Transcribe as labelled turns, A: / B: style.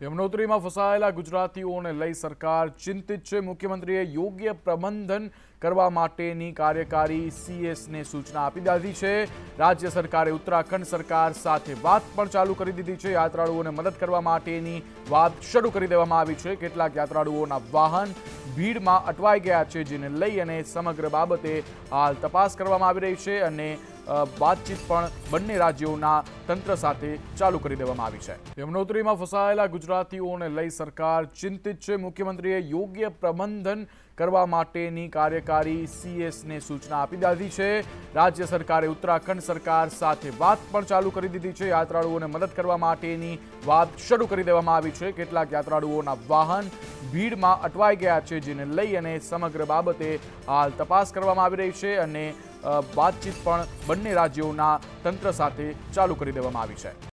A: યમનોત્રીમાં ફસાયેલા ગુજરાતીઓને લઈ સરકાર ચિંતિત છે. મુખ્યમંત્રીએ યોગ્ય પ્રબંધન કરવા માટેની કાર્યકારી સીએસને સૂચના આપી દીધી છે. રાજ્ય સરકારે ઉત્તરાખંડ સરકાર સાથે વાત પણ ચાલુ કરી દીધી છે. યાત્રાળુઓને મદદ કરવા માટેની વાત શરૂ કરી દેવામાં આવી છે. કેટલાક યાત્રાળુઓના વાહન ભીડમાં અટવાઈ ગયા છે, જેને લઈ અને સમગ્ર બાબતે હાલ તપાસ કરવામાં આવી રહી છે અને વાતચીત પણ બંને રાજ્યોના તંત્ર સાથે ચાલુ કરી દેવામાં આવી છે. યમનોત્રીમાં ફસાયેલા ગુજરાતીઓને લઈ સરકાર ચિંતિત છે. મુખ્યમંત્રીએ યોગ્ય પ્રબંધન કરવા માટેની કાર્યકારી સીએસને સૂચના આપી દીધી છે. રાજ્ય સરકારે ઉત્તરાખંડ સરકાર સાથે વાત પણ ચાલુ કરી દીધી છે. યાત્રાળુઓને મદદ કરવા માટેની વાત શરૂ કરી દેવામાં આવી છે. કેટલાક યાત્રાળુઓના વાહન ભીડમાં અટવાઈ ગયા છે, જેને લઈ અને સમગ્ર બાબતે હાલ તપાસ કરવામાં આવી રહી છે અને વાતચીત પણ બંને રાજ્યોના તંત્ર સાથે ચાલુ કરી દેવામાં આવી છે.